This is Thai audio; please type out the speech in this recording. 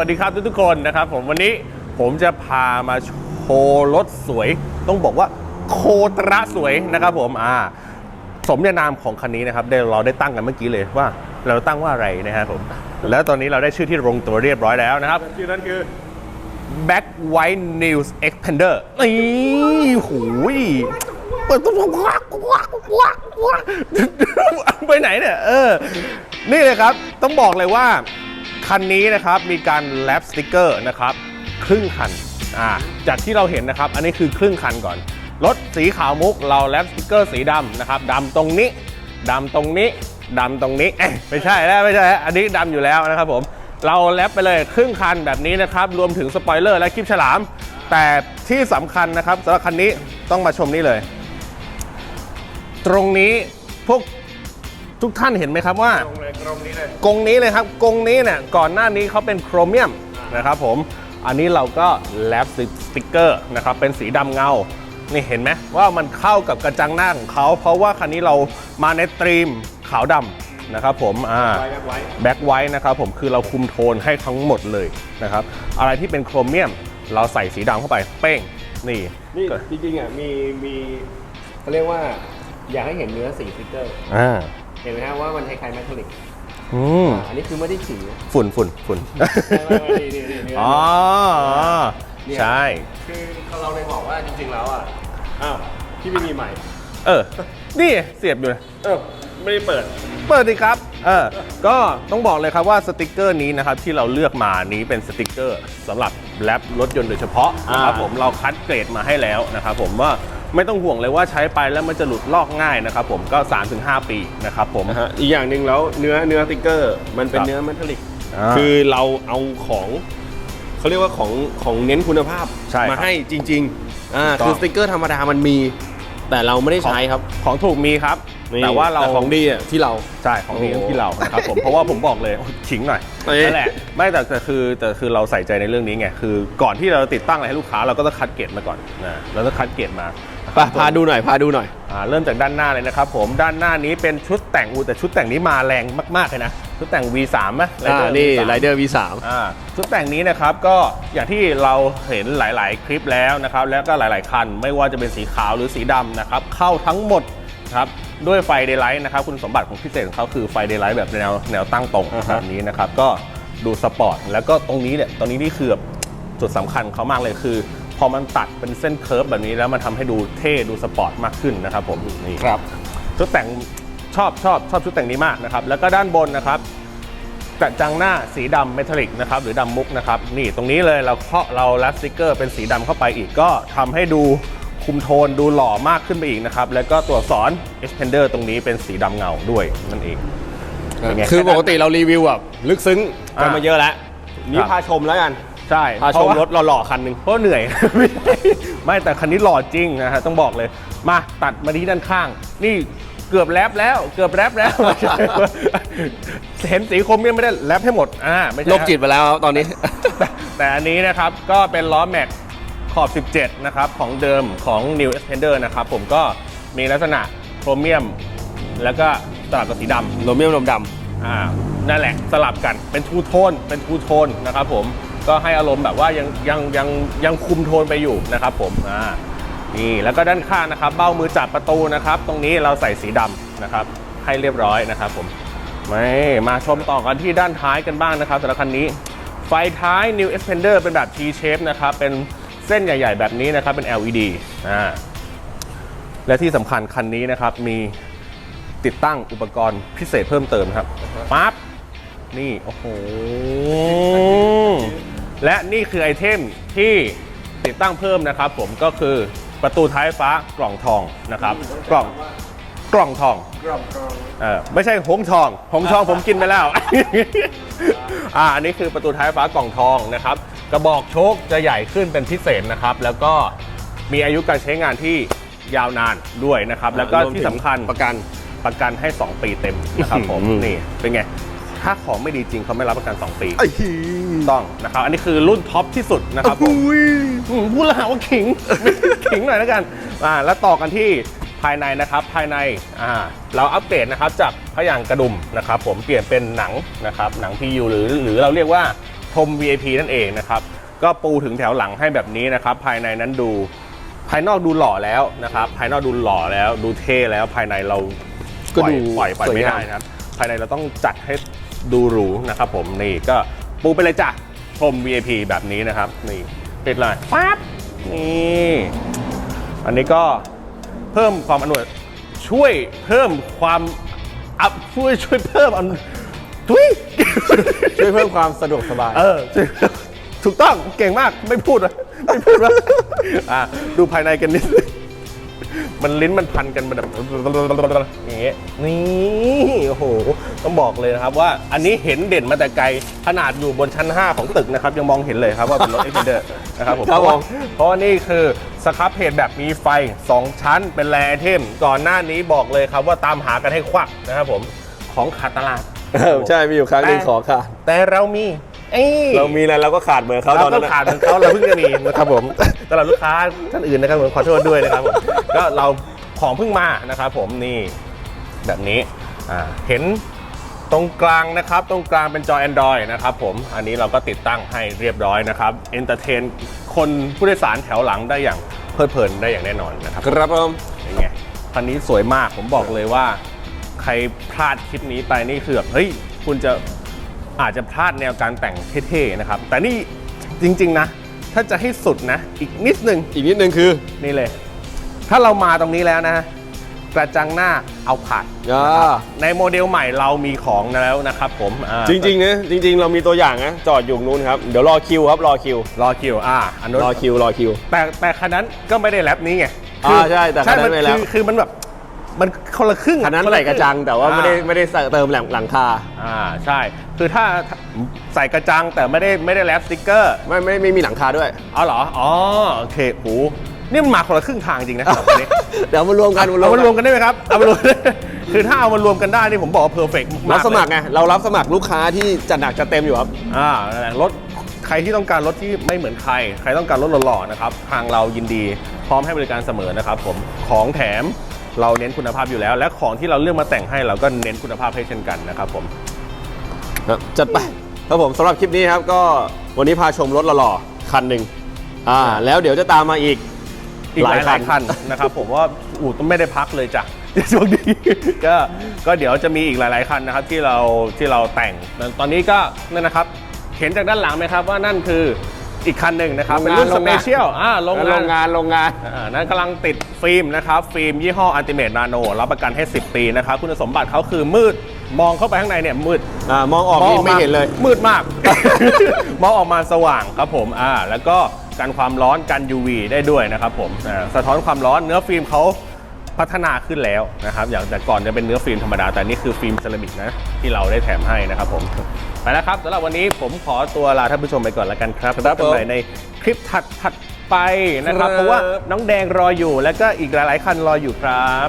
วัสดีครับทุกๆคนนะครับผมวันนี้ผมจะพามาโชว์รถสวย ต้องบอกว่าโคตรสวยนะครับผมอ่าสมญานามของคันนี้นะครับได้เราได้ตั้งกันเมื่อกี้เลยว่า เราตั้งว่าอะไรนะครับผม แล้วตอนนี้เราได้ชื่อที่ลงตัวเรียบร้อยแล้วนะครับชื่อนั้นคือ Back White News Expander นี่หูยเปิดตัววักวักวักวักไปไหนเนี่ยเออ นี่เลยครับ ต้องบอกเลยว่า คันนี้นะครับมีการแลปสติกเกอร์นะครับครึ่งคันอ่าจากที่เราเห็นนะครับ อันนี้คือครึ่งคันก่อน รถสีขาวมุกเราแลปสติกเกอร์สีดำนะครับดำตรงนี้ดำตรงนี้ดำตรงนี้เอ๊ะไม่ใช่แล้วไม่ใช่แล้วอันนี้ดำอยู่แล้วนะครับผมเราแลปไปเลยครึ่งคันแบบนี้นะครับรวมถึงสปอยเลอร์และคลิปฉลาม แต่ที่สำคัญนะครับสำหรับคันนี้ต้องมาชมนี่เลย ตรงนี้พวก ทุกท่านเห็นไหมครับว่า ตรงเลยตรงนี้เลยกรงนี้เลยครับกรงนี้เนี่ยก่อนหน้านี้เขาเป็นโครเมียมนะครับผมอันนี้เราก็แลปสติกเกอร์นะครับเป็นสีดำเงา นี่เห็นไหมว่ามันเข้ากับกระจังหน้าของเขาเพราะว่าคันนี้เรามาในตรีมขาวดำนะครับผมอ่าไว้ครับไว้แบ็คไวท์นะครับผมคือเราคุมโทนให้ทั้งหมดเลยนะครับอะไรที่เป็นโครเมียม เราใส่สีดำเข้าไปเป้งนี่นี่จริงๆอะมีมีเขาเรียกว่าอยากให้เห็นเนื้อสีสติ๊กเกอร์ อ่า เห็นไหมฮะว่ามันคล้ายๆแมททัลลิกอืมอันนี้คือไม่ได้สีฝุ่นฝุ่นฝุ่นนี่นี่นี่นี่อ๋อใช่ คือเราเลยบอกว่าจริงๆแล้วอะอ้าวพี่ไม่มีใหม่ เออ นี่เสียบอยู่นะเออไม่ได้เปิด เปิดดีครับ เออ ก็ต้องบอกเลยครับว่าสติกเกอร์นี้นะครับที่เราเลือกมานี้เป็นสติกเกอร์สำหรับแรปรถยนต์โดยเฉพาะนะครับอ่าผมเราคัดเกรดมาให้แล้วนะครับผมว่า ไม่ต้องห่วงเลยว่าใช้ไปแล้วมันจะหลุดลอกง่ายนะครับผมก็ 3-5 ปีนะครับผม นะฮะอีกอย่างหนึ่งแล้วเนื้อเนื้อสติ๊กเกอร์มันเป็นครับ เนื้อแมททัลลิกอ่าคือเราเอาของเขาเรียกว่าของของเน้นคุณภาพใช่ครับมาให้จริงๆอ่าถูกต้อง คือสติ๊กเกอร์ธรรมดามันมี แต่เราไม่ได้ใช้ครับ ของถูกมีครับ นี่แต่ว่าเราของดีอะที่เราใช่ของดีโอ้โหที่เรานะครับผมเพราะว่าผมบอกเลยขิงหน่อยเอ้ยนั่นแหละไม่แต่แต่คือแต่คือเราใส่ใจในเรื่องนี้ไงคือ ก่อนที่เราติดตั้งอะไรให้ลูกค้าเราก็ต้องคัดเกรดมาก่อนนะเราต้องคัดเกรดมาพาพาดูหน่อยพาดูหน่อยอ่าเริ่มจากด้านหน้าเลยนะครับผมด้านหน้านี้เป็นชุดแต่งอูแต่ชุดแต่งนี้มาแรงมากๆเลยนะชุดแต่ง V3 ไหมอ่า Rider นี่ V3 ไรเดอร์ V3 อ่าชุดแต่งนี้นะครับก็อย่างที่เราเห็นหลาย ๆ คลิปแล้วนะครับแล้วก็หลาย ๆ คัน ไม่ว่าจะเป็นสีขาวหรือสีดำนะครับเข้าทั้งหมด ครับด้วยไฟเดย์ไลท์นะครับคุณสมบัติของพิเศษของเขาคือไฟเดย์ไลท์แบบแนวแนวตั้งตรงอ่าฮะแบบนี้นะครับก็ดูสปอร์ตแล้วก็ตรงนี้เนี่ยตรงนี้นี่คือแบบจุดสำคัญของเขามากเลยคือ พอมันตัดเป็นเส้นเคิร์ฟแบบนี้แล้วมันทำให้ดูเท่ดูสปอร์ตมากขึ้นนะครับผมนี่ครับชุดแต่งชอบชอบชอบชุดแต่งนี้มากนะครับแล้วก็ด้านบนนะครับกระจังหน้าสีดำเมทัลลิกนะครับหรือดำมุกนะครับนี่ตรงนี้เลยเราเคาะเราแลปสติกเกอร์เป็นสีดำเข้าไปอีกก็ทำให้ดู คุมโทนดูหล่อมากขึ้นไปอีกนะครับ แล้วก็ตัวอักษร expander ตรงนี้เป็นสีดำเงาด้วยนั่นเองเป็นไงคือปกติเรารีวิวแบบลึกซึ้งกันอ่ามมาเยอะแล้ว นี่ครับพาชมแล้วกัน ใช่พาชมเพราะว่รถหล่อๆคันหนึ่งเพราะเหนื่อยไม่ใช่ไม่แต่คันนี้หล่อจริงนะฮะต้องบอกเลย มาตัดมาที่ด้านข้าง นี่เกือบแรปแล้ว เกือบแรปแล้วไม่ใช่เห็นสีคมยังไม่ได้แรปให้หมดอ่าไม่ใช่โรคจิตไปแล้วครับตอนนี้แต่แต่อันนี้นะครับก็เป็นล้อแม็ก ขอบ 17 นะครับ ของเดิมของ New Expander นะครับ ผมก็มีลักษณะโครเมียม แล้วก็สลับกับสีดำโรเมียมดำอ่านั่นแหละสลับกันเป็นทูโทนเป็นทูโทนนะครับผมก็ให้อารมณ์แบบว่ายังยังยังยังคุมโทนไปอยู่นะครับผมอ่านี่แล้วก็ด้านข้างนะครับ เบ้ามือจับประตูนะครับ ตรงนี้เราใส่สีดำนะครับ ให้เรียบร้อยนะครับผมไม่มาชมต่อกันที่ด้านท้ายกันบ้างนะครับสำหรับคันนี้ ไฟท้าย New Expander เป็นแบบ T shape นะครับเป็น เส้นใหญ่ ๆ แบบนี้นะครับเป็น LED อ่าและที่สำคัญคันนี้นะครับมีติดตั้งอุปกรณ์พิเศษเพิ่มเติมครับปั๊บนี่โอ้โหและนี่คือไอเทมที่ติดตั้งเพิ่มนะครับผมก็คือประตูท้ายฟ้ากล่องทองนะครับ กล่องกล่องทองเออไม่ใช่หงทองหงทองผมกินไปแล้ว อ่าอันนี้คือประตูท้ายฟ้ากล่องทองนะครับ กระบอกโชคจะใหญ่ขึ้นเป็นพิเศษนะครับ แล้วก็มีอายุการใช้งานที่ยาวนานด้วยนะครับๆแล้วก็รมที่ถึงสำคัญประกันประกันให้ 2 ปีเต็มนะครับผมอืม นี่เป็นไง ถ้าของไม่ดีจริงเขาไม่รับประกัน 2 ปีต้องนะครับ อันนี้คือรุ่นท็อปที่สุดนะครับผมอืมพูดแล้วหาว่าขิง ขิงหน่อยแล้วกันอ่าแล้วต่อกันที่ภายในนะครับภายในอ่าเราอัปเกรดนะครับจากพยางค์กระดุมนะครับผมเปลี่ยนเป็นหนังนะครับหนัง PU หรือหรือเราเรียกว่า พรม VIP นั่นเองนะครับก็ปูถึงแถวหลังให้แบบนี้นะครับ ภายในนั้นดูภายนอกดูหล่อแล้วนะครับ ภายนอกดูหล่อแล้ว ดูเท่แล้วภายในเราก็ปล่อยดูปล่อยปล่อยสวยไม่งามได้นะครับ ภายในเราต้องจัดให้ดูหรูนะครับ ผมนี่ก็ปูไปเลยจ้ะพรม VIP แบบนี้นะครับ นี่ติดเลยปั๊บนี่อันนี้ก็เพิ่มความอำนวยช่วยเพิ่มความอัพช่วยช่วยเพิ่มอันทุย ช่วยเพิ่มความสะดวกสบาย เออช่วยถูกต้องเก่งมากไม่พูดวะไม่พูดวะอะดูภายในกันนิดนึงมันลิ้นมันพันกันมันแบบอย่างเงี้ยนี่โอ้โหต้องบอกเลยนะครับว่าอันนี้เห็นเด่นมาแต่ไกลขนาดอยู่บนชั้น 5 ของตึกนะครับ ยังมองเห็นเลยครับว่าเป็นรถเอ็กซ์เดอร์นะครับผมครับผมเพราะว่านี่คือสครับเพจแบบมีไฟ 2 ชั้นเป็นแรไอเทมก่อนหน้านี้บอกเลยครับว่าตามหากันให้ควักนะครับผมของขาดตลาด เออใช่มีอยู่ครั้งหนึงแต่ขอขาดแต่เรามีเอ้ยเรามีอะไรเราก็ขาดเหมือนเขาตเราอนก็นั้นขาดเหมือนเขาเราเพิ่งจะมีนะครับผมสำหรับลูกค้าท่านอื่นนะครับผมขอโทษด้วยนะครับผมก็เราของเพิ่งมานะครับผมนี่แบบนี้อ่าเห็นตรงกลางนะครับตรงกลางเป็นจอ Android นะครับผมอันนี้เราก็ติดตั้งให้เรียบร้อยนะครับเอนเตอร์เทนคนผู้โดยสารแถวหลังได้อย่างเพลิดเพลินได้อย่างแน่นอนนะครับ ครับผม เป็นไงคันนี้สวยมากผมบอกเลยว่า ใครพลาดคลิปนี้ไปนี่คือแบบเฮ้ยคุณจะอาจจะพลาดแนวการแต่งเท่ๆนะครับ แต่นี่จริง ๆ นะ ถ้าจะให้สุดนะ อีกนิดนึงอีกนิดนึงคือนี่เลย ถ้าเรามาตรงนี้แล้วนะกระจังหน้าเอาผ่านอ่าในโมเดลใหม่เรามีของแล้วนะครับผมอ่าจริงๆนะจริง ๆ เรามีตัวอย่างนะจอดอยู่นู้นครับเดี๋ยวรอคิวครับรอคิวรอคิวอ่าอันนู้นรอคิวรอคิว แต่แต่คันนั้นก็ไม่ได้แรปนี้ไงอ่าใช่แต่คันนั้นมัไม่แรป คือคือมันแบบ มันคนละครึ่งคันนั้นคลใส่กระจังแต่ว่าไม่ได้อ่ไม่ได้ใส่เติมหลังหลังคาอ่าใช่ คือถ้าถ้าใส่กระจังแต่ไม่ได้ไม่ได้แรปสติกเกอร์ ไม่ไม่ไม่มีหลังคาด้วยอ๋อเหรออ๋อโอเคโหนี่มันมาคนละครึ่งทางจริงนะสองคนนี้เดี๋ยวมารวมกันเอามารวมกันได้ไหมครับเอามารวมคือถ้าเอามารวมกันได้นี่ผมบอกว่าเพอร์เฟกต์รับสมัครไงเรารับสมัครลูกค้าที่จัดหนักจัดเต็มอยู่ครับอ่านั่นแหละรถใครที่ต้องการรถที่ไม่เหมือนใคร ใครต้องการรถหล่อๆนะครับทางเรายินดีพร้อมให้บริการเสมอนะครับผมของแถม เราเน้นคุณภาพอยู่แล้ว และของที่เราเลือกมาแต่งให้เราก็เน้นคุณภาพให้เช่นกันนะครับผมครับจัดไปครับผมสำหรับคลิปนี้ครับก็วันนี้พาชมรถหล่อๆคันหนึ่งอ่าแล้วเดี๋ยวจะตามมาอีกอีกหลายหหลาลายยคัคันนนะครับผมว่าอู่ต้องไม่ได้พักเลยจ้ะช่วงนี้ก็ก็เดี๋ยวจะมีอีกหลาย ๆคันนะครับที่เราที่เราแต่ง ตอนนี้ก็นั่นนะครับ เห็นจากด้านหลังไหมครับว่านั่นคือ อีกคันหนึ่งนะครับ เป็นรุ่นโรสงเปงานเชียลอ่าโรงโรงงานงานโรงงานอ่านั่นกำลังติดฟิล์มนะครับ ฟิล์มยี่ห้ออันติเม e นาโนรับประกันให้ 10 ปีนะครับ คุณสมบัติเขาคือมืดมองเข้าไปข้างในเนี่ยมืดอ่ามองออกนี่ไม่เห็นเลย มืดมาก มองออกมาสว่างครับผมอ่าแล้วก็กันความร้อนกัน UV ได้ด้วยนะครับผมอ่าสะท้อนความร้อนเนื้อฟิล์มเขา พัฒนาขึ้นแล้วนะครับ อย่างแต่ก่อนจะเป็นเนื้อฟิล์มธรรมดา แต่นี่คือฟิล์มเซรามิกนะที่เราได้แถมให้นะครับผม ไปแล้วครับสำหรับวันนี้ผมขอตัวลาท่านผู้ชมไปก่อนแล้วกันครับครับพบกันใหม่ผมในคลิปถัดถัดๆไปนะครับครับ เพราะว่าน้องแดงรออยู่ แล้วก็อีกหลายๆคันรออยู่ครับ